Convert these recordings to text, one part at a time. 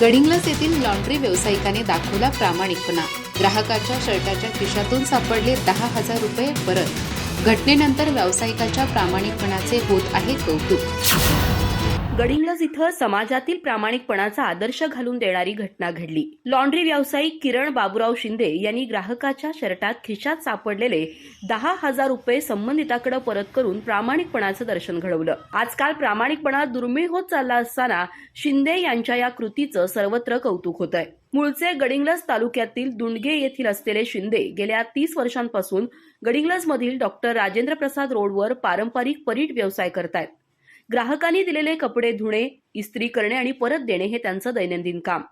गडिंग्लस येथील लॉन्ड्री व्यावसायिकाने दाखवला प्रामाणिकपणा ग्राहकाच्या शर्टाच्या खिशातून सापडले दहा हजार रुपये परत. घटनेनंतर व्यावसायिकाच्या प्रामाणिकपणाचे होत आहे कौतुक. गडिंग्लज इथं समाजातील प्रामाणिकपणाचा आदर्श घालून देणारी घटना घडली. लॉन्ड्री व्यावसायिक किरण बाबूराव शिंदे यांनी ग्राहकाच्या शर्टात खिशात सापडलेले दहा हजार रुपये संबंधिताकडे परत करून प्रामाणिकपणाचं दर्शन घडवलं. आजकाल प्रामाणिकपणा दुर्मिळ होत चालला असताना शिंदे यांच्या या कृतीचं सर्वत्र कौतुक होत आहे मूळचे गडिंग्लज तालुक्यातील दुंडगे येथील असलेले शिंदे गेल्या तीस वर्षांपासून गडिंग्लजमधील डॉक्टर राजेंद्र प्रसाद रोडवर पारंपरिक परीट व्यवसाय करतायत. ग्राहकांनी दिलेले कपडे धुणे इस्त्री करणे आणि परत देणे हे त्यांचं दैनंदिन काम.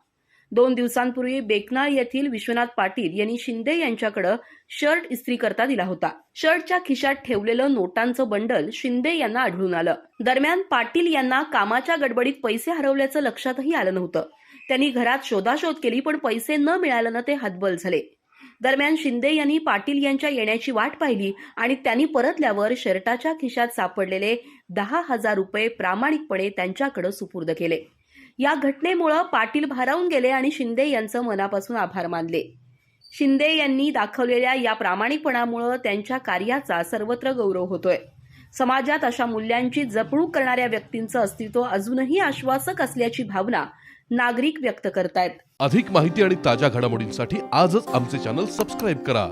दोन दिवसांपूर्वी बेकनाळ येथील विश्वनाथ पाटील यांनी शिंदे यांच्याकडे शर्ट इस्त्री करता दिला होता. शर्टच्या खिशात ठेवलेलं नोटांचं बंडल शिंदे यांना आढळून आलं. दरम्यान पाटील यांना कामाच्या गडबडीत पैसे हरवल्याचं लक्षातही आलं नव्हतं. त्यांनी घरात शोधाशोध केली पण पैसे न मिळाल्यानं ते हतबल झाले. दरम्यान शिंदे यांनी पाटील यांच्या येण्याची वाट पाहिली आणि त्यांनी परतल्यावर शर्टाच्या खिशात सापडलेले दहा हजार रुपये प्रामाणिकपणे त्यांच्याकडे सुपूर्द केले. या घटनेमुळं पाटील भारावून गेले आणि शिंदे यांचं मनापासून आभार मानले. शिंदे यांनी दाखवलेल्या या प्रामाणिकपणामुळं त्यांच्या कार्याचा सर्वत्र गौरव होतोय. समाजात अशा मूल्यांची जपणूक करणाऱ्या व्यक्तींचं अस्तित्व अजूनही आश्वासक असल्याची भावना नागरिक व्यक्त करतायत. अधिक माहिती आणि ताज्या घडामोडींसाठी आजच आमचे चॅनल सबस्क्राईब करा.